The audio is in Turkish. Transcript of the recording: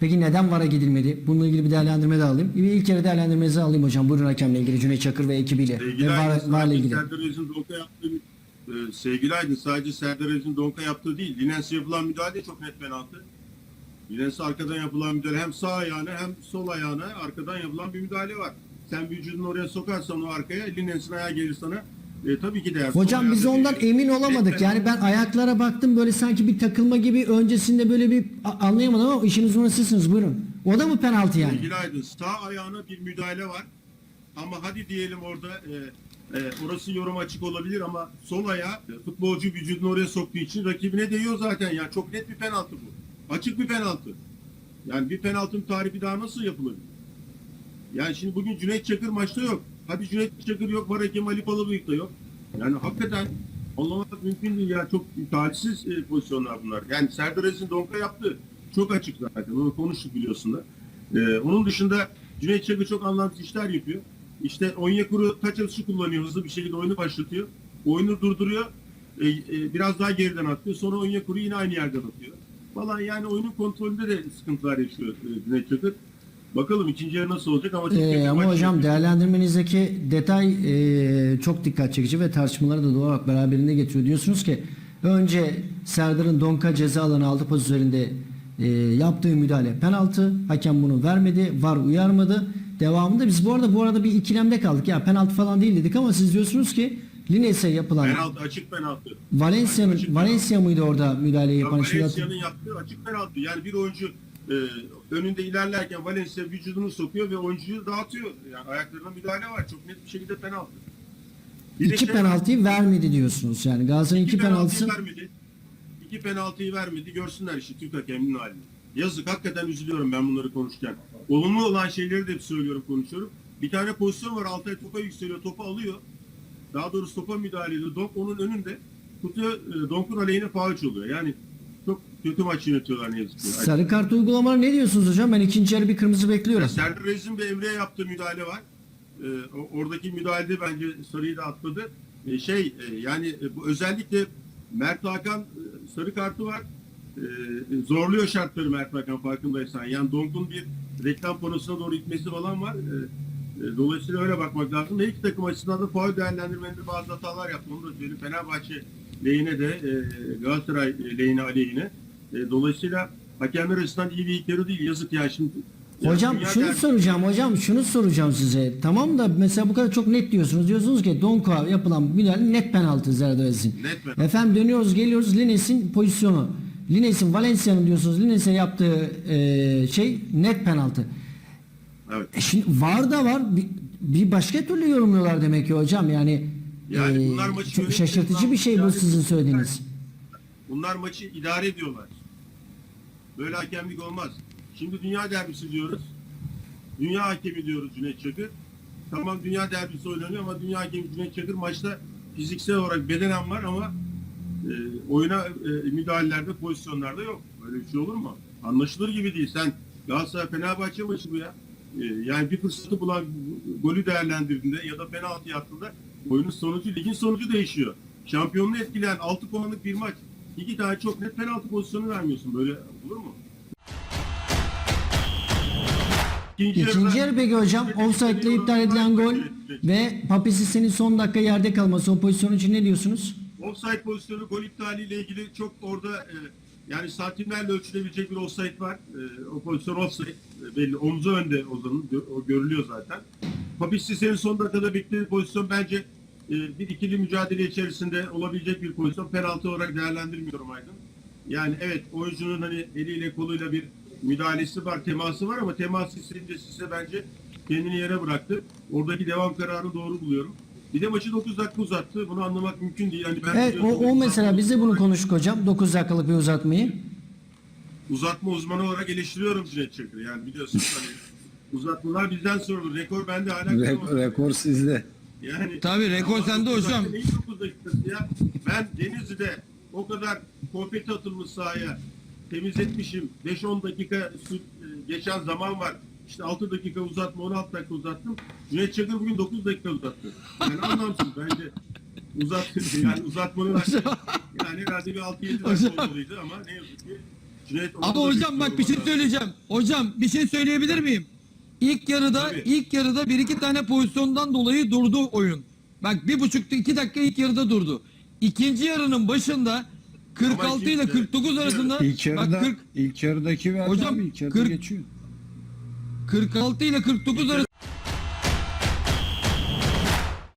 Peki neden VAR'a gidilmedi? Bununla ilgili bir değerlendirme de alayım. Bir ilk kere değerlendirmenizi alayım hocam. Buyurun hakemle ilgili Cüneyt Çakır ve ekibiyle. Sevgili Ve VAR, VAR'la ilgili. Serdar Aziz'in donka yaptığı, e, sevgili Aydın sadece Serdar Aziz'in donka yaptığı değil. Linens'e yapılan müdahale çok net penaltı. Linens'e arkadan yapılan müdahale hem sağ ayağına hem sol ayağına arkadan yapılan bir müdahale var. Sen vücudunu oraya sokarsan o arkaya Linens'in ayağı gelir sana. E, tabii ki de. eğer sol Hocam biz ondan değil. emin olamadık. penaltı. Yani ben ayaklara baktım böyle sanki bir takılma gibi öncesinde böyle bir anlayamadım ama işin uzmanısısınız buyurun. O da mı penaltı yani? Sevgili Aydın sağ ayağına bir müdahale var. Ama hadi diyelim orada e, e, orası yorum açık olabilir ama sol ayağı futbolcu vücudunu oraya soktuğu için rakibine değiyor zaten. Yani çok net bir penaltı bu. Açık bir penaltı. Yani bir penaltının tarifi daha nasıl yapılır? Yani şimdi bugün Cüneyt Çakır maçta yok. Hadi Cüneyt Çakır yok, var Hakem Ali Palabıyık da yok. Yani hakikaten anlamak mümkün değil ya. Çok talihsiz e, pozisyonlar bunlar. Yani Serdar Aziz'in donka yaptı. Çok açık zaten. Onu konuştuk biliyorsun da. Ee, onun dışında Cüneyt Çakır çok anlamsız işler yapıyor. İşte Onyekuru taç atışı kullanıyor. Hızlı bir şekilde oyunu başlatıyor. Oyunu durduruyor. Ee, e, biraz daha geriden atıyor. Sonra Onyekuru yine aynı yerden atıyor. Falan yani oyunun kontrolünde de sıkıntılar yaşıyor e, Cüneyt Çakır. Bakalım ikinci yarı nasıl olacak ama çok Ee, ama hocam yapıyor. değerlendirmenizdeki detay e, çok dikkat çekici ve tartışmaları da doğal olarak beraberinde getiriyor. Diyorsunuz ki önce Serdar'ın Donka ceza alanı altı pozisyon üzerinde e, yaptığı müdahale penaltı. Hakem bunu vermedi. VAR uyarmadı. Devamında biz bu arada bu arada bir ikilemde kaldık. Ya penaltı falan değil dedik ama siz diyorsunuz ki Lines'e yapılan Penaltı, açık penaltı. Valencia'nın Valencia mıydı orada müdahale Ya yapan? Valencia'nın yaptığı açık penaltı. Yani bir oyuncu e, önünde ilerlerken Valencia vücudunu sokuyor ve oyuncuyu dağıtıyor. Yani ayaklarına müdahale var. Çok net bir şekilde penaltı. Bir iki şey- penaltıyı vermedi diyorsunuz. Yani Galatasaray'ın iki, penaltısı penaltıyı vermedi. İki penaltıyı vermedi. Görsünler işte Türk hakeminin halini. Yazık hakikaten üzülüyorum ben bunları konuşurken. Olumlu olan şeyleri de hep söylüyorum konuşuyorum. Bir tane pozisyon var Altay topa yükseliyor. Topu alıyor. Daha doğrusu topa müdahale ediyor. Donk onun önünde. Tutuyor. e, Donk'un aleyhine faul oluyor. Yani çok kötü maç yönetiyorlar ne yazık ki. sarı kart uygulamaları ne diyorsunuz hocam? Ben ikinci yarı bir kırmızı bekliyorum. Ya Serdar Aziz'in ve Emre'ye yaptığı müdahale var. O- oradaki müdahalede bence sarıyı da atladı. Ee, şey e, yani e, bu özellikle Mert Hakan e, sarı kartı var. Ee, zorluyor şartları Mert Hakan farkındaysan. Yani Donk'un bir reklam panosuna doğru gitmesi falan var. E, dolayısıyla öyle bakmak lazım. Her iki takım açısından da faul değerlendirmelerinde bazı hatalar yaptı. Onu da söyleyeyim. Fenerbahçe lehine de e, Galatasaray e, lehine aleyhine. E, dolayısıyla hakemler açısından iyi bir ilk yarı değil. Yazık ya şimdi. Hocam dünya şunu soracağım hocam şunu soracağım size. Tamam da mesela bu kadar çok net diyorsunuz. Diyorsunuz ki Donka yapılan müdahale net penaltı penaltı. Efendim dönüyoruz geliyoruz Lines'in pozisyonu. Lines'in Valencia'nın diyorsunuz Lines'e yaptığı e, şey net penaltı. Evet. E şimdi var da var bir, bir başka türlü yorumluyorlar demek ki hocam yani. Yani e, bunlar maçı çok şaşırtıcı bir şey bu sizin söylediğiniz. Bunlar maçı idare ediyorlar. Böyle hakemlik olmaz. Şimdi dünya derbisi diyoruz. Dünya hakemi diyoruz Cüneyt Çakır. Tamam dünya derbisi oynanıyor ama dünya hakemi Cüneyt Çakır maçta fiziksel olarak bedenen var ama e, oyuna e, müdahalelerde, pozisyonlarda yok. Böyle bir şey olur mu? Anlaşılır gibi değil. Sen Galatasaray Fenerbahçe maçı bu ya. E, yani bir fırsatı bulan golü değerlendirdiğinde ya da penaltı yaptığında oyunun sonucu, ligin sonucu değişiyor. Şampiyonluğu etkileyen 6 puanlık bir maç. iki tane çok net penaltı pozisyonu vermiyorsun. Böyle olur mu? İkinci İkinci yarı peki hocam offside'le iptal edilen gol ve Papisis'in son dakika yerde kalması o pozisyon için ne diyorsunuz? Offside pozisyonu gol iptaliyle ilgili çok orada e, yani santimlerle ölçülebilecek bir offside var. E, o pozisyon offside e, belli. Omzu önde Ozan'ın. O görülüyor zaten. Papis Sisse'nin son dakikada beklediği pozisyon bence e, bir ikili mücadele içerisinde olabilecek bir pozisyon. Penaltı olarak değerlendirmiyorum Aydın. Yani evet oyuncunun hani eliyle koluyla bir müdahalesi var, teması var ama teması isteyince Sisse bence kendini yere bıraktı. Oradaki devam kararını doğru buluyorum. Bir de maçı 9 dakika uzattı. Bunu anlamak mümkün değil. Hani ben Evet o, o mesela biz de bunu konuştuk hocam 9 dakikalık bir uzatmayı. uzatma uzmanı olarak eleştiriyorum Cüneyt Çakır'ı. Yani biliyorsunuz hani uzatmalar bizden sorulur. Rekor bende hala Re- rekor sizde. Yani Tabii, rekor sende hocam. Neyin 9 dakikası ya? Ben Denizli'de o kadar konfeti atılmış sahaya temizletmişim. 5-10 dakika e, geçen zaman var. İşte 6 dakika uzatma, 16 dakika uzattım. Cüneyt Çakır bugün 9 dakika uzattı. Yani anlamsız bence. Uzat, yani uzatmanın hakkı- yani herhalde bir 6-7 dakika olmalıydı ama ne yazık ki Cüneyt, Ama hocam bak bir şey söyleyeceğim. Hocam bir şey söyleyebilir miyim? İlk yarıda Tabii. ilk yarıda bir iki tane pozisyondan dolayı durdu oyun. Bak bir buçuk iki dakika ilk yarıda durdu. İkinci yarının başında 46 ile ikinci- 49 arasında İlk yarıda, bak 40, ilk yarıdaki verdi Hocam, abi ilk yarıda 40 geçiyor. 46 ile 49 arasında